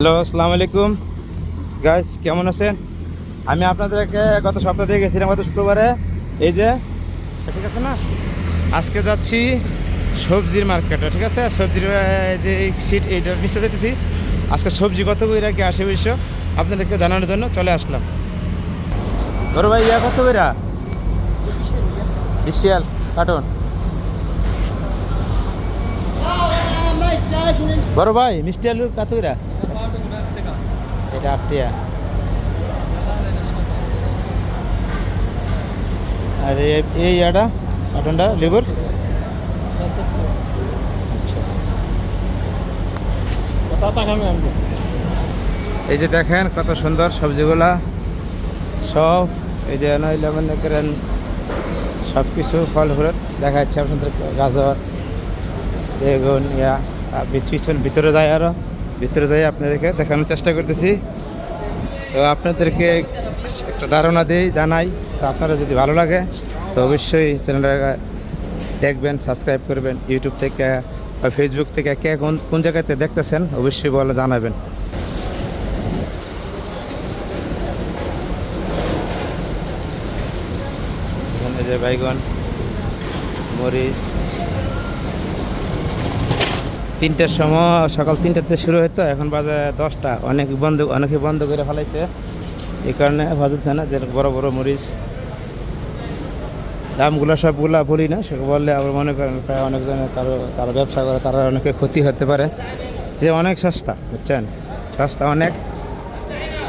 Hello, আসসালামু আলাইকুম। Guys কেমন আছেন? আমি আপনাদেরকে গত সপ্তাহ থেকে গেছিলাম, গত শুক্রবারে। এই যে, ঠিক আছে না? আজকে যাচ্ছি সবজির মার্কেটে ঠিক আছে? সবজির যে সিট এইটা নিশ্চয় যেতেছি, আজকে সবজি কত কইরা কি আসে বিশ্ব আপনাদেরকে জানানোর জন্য চলে আসলাম। বড় ভাই ইয়া কত কইরা বিশাল কার্টুন বড় ভাই, মিষ্টি আলু কত এটা আটটিয়া আর এই ইয়াটা কার্টুনটা লেবুর? আচ্ছা। এই যে দেখেন কত সুন্দর সবজিগুলা। সব এই যে নইলে মনে করেন সব কিছু ফল ফুল দেখা যাচ্ছে আপনাদের গাজর, বেগুন, ইয়া পিছন ভিতরে যায় আরও ভিতরে যাই আপনাদেরকে দেখানোর চেষ্টা করতেছি। তো আপনাদেরকে একটা ধারণা দিই, জানাই। তো আপনারা যদি ভালো লাগে, তো অবশ্যই চ্যানেলটা দেখবেন, সাবস্ক্রাইব করবেন। ইউটিউব থেকে বা ফেসবুক থেকে কে কোন কোন জায়গাতে দেখতেছেন, অবশ্যই বলে জানাবেন। যে বাইগন মরিচ তিনটার সময় সকাল তিনটাতে শুরু হতো এখন বাজে দশটা। অনেক বন্ধ, অনেকে বন্ধ করে ফেলাইছে। এই কারণে হজরত না যে বড় বড় মরিচ, দামগুলো সবগুলা বলি না, সে বললে আবার মনে করেন প্রায় অনেকজনে কারও তারা ব্যবসা করে তারা অনেকে ক্ষতি হতে পারে। যে অনেক সস্তা, বুঝছেন? সস্তা অনেক,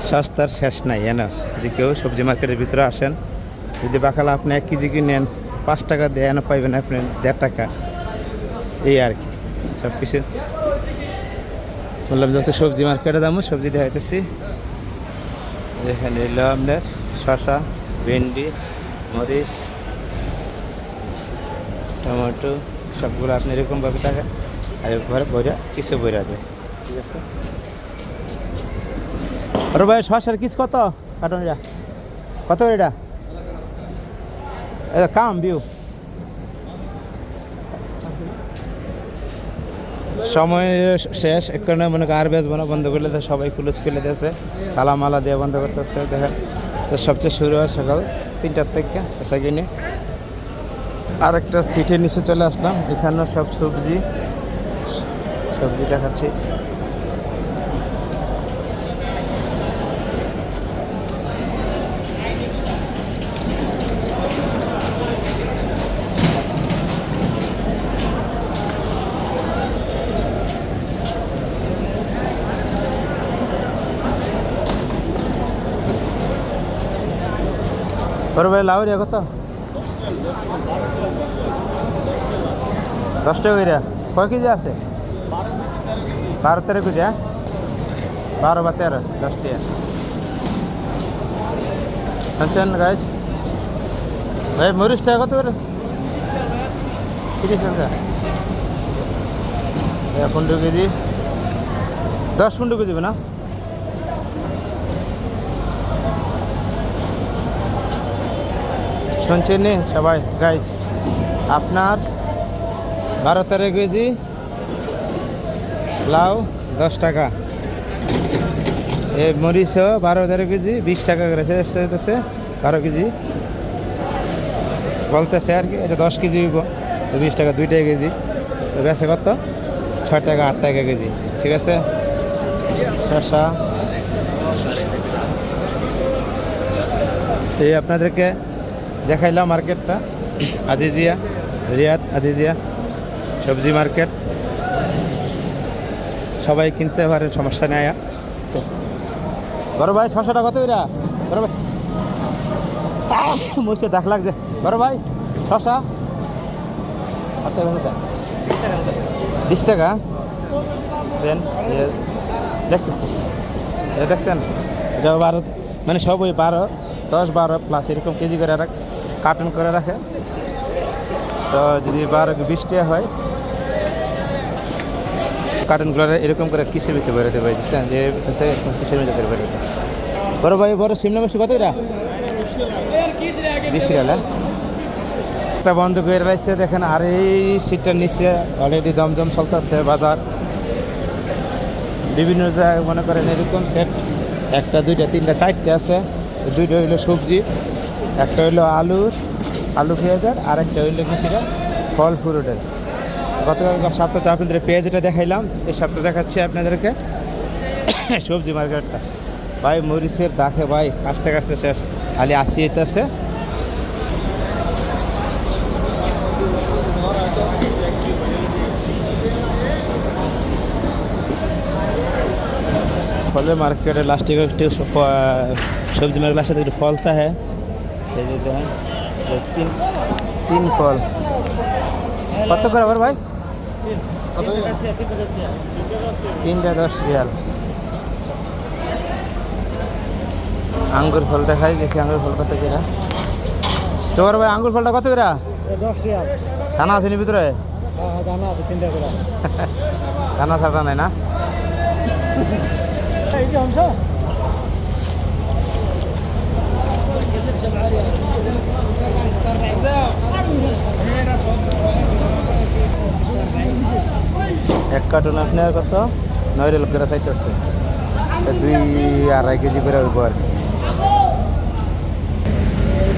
সস্তার শেষ নাই এনে যদি কেউ সবজি মার্কেটের ভিতরে আসেন, যদি বাকালা আপনি এক কেজি কিনেন, পাঁচ টাকা দিয়ে এনে পাইবেন আপনি দেড় টাকা। এই আর কি। সব কিছু বললাম যাতে সবজি মার্কেটে যাব, সবজি দেখাইতেছি। এখানে এলো আপনার শশা ভেন্ডি, মরিচ, টমেটো, সবগুলো আপনি এরকমভাবে টাকা আর একবারে বইরা, কিছু বইরা দেয়। ঠিক আছে? আরে ভাই শশার কিছু কত? কাটন এটা। কত এটা? কাম বিউ সময় শেষ, এখানে মনে করেন আর বন্ধ করলে তো সবাই খুলুজ খুলে দিয়েছে। সালামালা দিয়ে বন্ধ করতেছে, দেখেন। তো সবচেয়ে শুরু হয় সকাল তিনটার থেকে পেশা কিনে আর একটা সিটের নিচে চলে আসলাম, এখানেও সব সবজি সবজি দেখাচ্ছি। বড় ভাই লাউরিয়া কত দশ টাকা করে কয় কেজি আছে বারো তেরো কেজি হ্যাঁ বারো বা তেরো দশ টাকা শুনছেন গাইস ভাই মরিচ টাকা কত করে তিরিশ টাকা এ, পনেরো কেজি দশ পনেরো কেজি না শুনছেন সবাই? গাইস আপনার বারো তেরো কেজি লাউ দশ টাকা। এই মরিচও বারো তেরো কেজি বিশ টাকা করে। যেতেছে বারো কেজি। বলতেছে আর কি এটা দশ কেজি তো বিশ টাকা দুইটা কেজি। তো বেছে কত? ছয় টাকা, আট টাকা কেজি। ঠিক আছে? শসা। এই আপনাদেরকে দেখাইলাম মার্কেটটা। আজিজিয়া, রিয়াদ, আজিজিয়া, সবজি মার্কেট। সবাই কিনতে পারেন সমস্যা নেই। তো বড় ভাই ছশো টাকা কত এরা বড় ভাই। মুছে, দেখ লাগছে বড় ভাই স্যার বিশ টাকা। দেখতেছি। দেখছেন? এটা বারো মানে সব ওই বারো, দশ বারো প্লাস এরকম কেজি করে রাখ। কার্টুন করে রাখে। তো যদি বারো বিশ টাকা হয়, কার্টুনগুলো এরকম করে কিসের ভিতরে বেরোতে পারে? যে কিসের ভিতরে বেরোতে বড় ভাই, বড় সিমলা মিষ্টি কত এটা? বিশ টাকা একটা বন্ধ করে রাখছে, দেখেন, আর এই সিটটার নিচে অলরেডি জমজম চলতেছে বাজার। বিভিন্ন জায়গায় মনে করেন এরকম সেট একটা, দুইটা, তিনটা, চারটে আছে। দুইটা হইল সবজি। একটা হইল আলুর আলু পেঁয়াজের আর একটা হইল কিছুটা ফল ফ্রুটের। গতকাল সপ্তাহে আপনাদের পেঁয়াজটা দেখাইলাম, এই সপ্তাহে দেখাচ্ছি আপনাদেরকে। সবজি মার্কেটটা। ভাই, মরিচের দাখে ভাই কাছতে কাছতে শেষ। খালি আসি আছে ফলের মার্কেটে লাস্টে সবজি মার্কেট লাস্টে ফলতা হ্যাঁ এই যে দেখেন এই তিন তিন ফল। কত করে আবার ভাই? তিনটা দশ রিয়াল। আঙ্গুর ফল দেখাই দেখি আঙ্গুর ফল কত কিরা। তোমার ভাই আঙ্গুর ফলটা কত কিরা? দানা আছে নি ভিতরে? হ্যাঁ হ্যাঁ দানা ছাড়া নাই না এই যে অংশ এক কার্টুন আপনার কত? নয় রেল করে চাইতেছে। দুই আড়াই কেজি করে হইব আর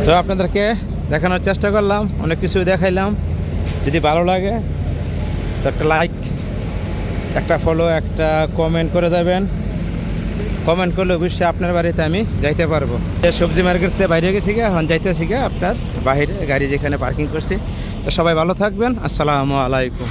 তো আপনাদেরকে দেখানোর চেষ্টা করলাম, অনেক কিছু দেখাইলাম। যদি ভালো লাগে, তো একটা লাইক একটা ফলো একটা কমেন্ট করে যাবেন। কমেন্ট করলে অবশ্যই আপনার বাড়িতে আমি যাইতে পারব। সবজি মার্কেটতে বাইরে গেছি গা এখন যাইতেছি গা আপনার বাইরে গাড়ি যেখানে পার্কিং করছি। তো সবাই ভালো থাকবেন, আসসালামু আলাইকুম।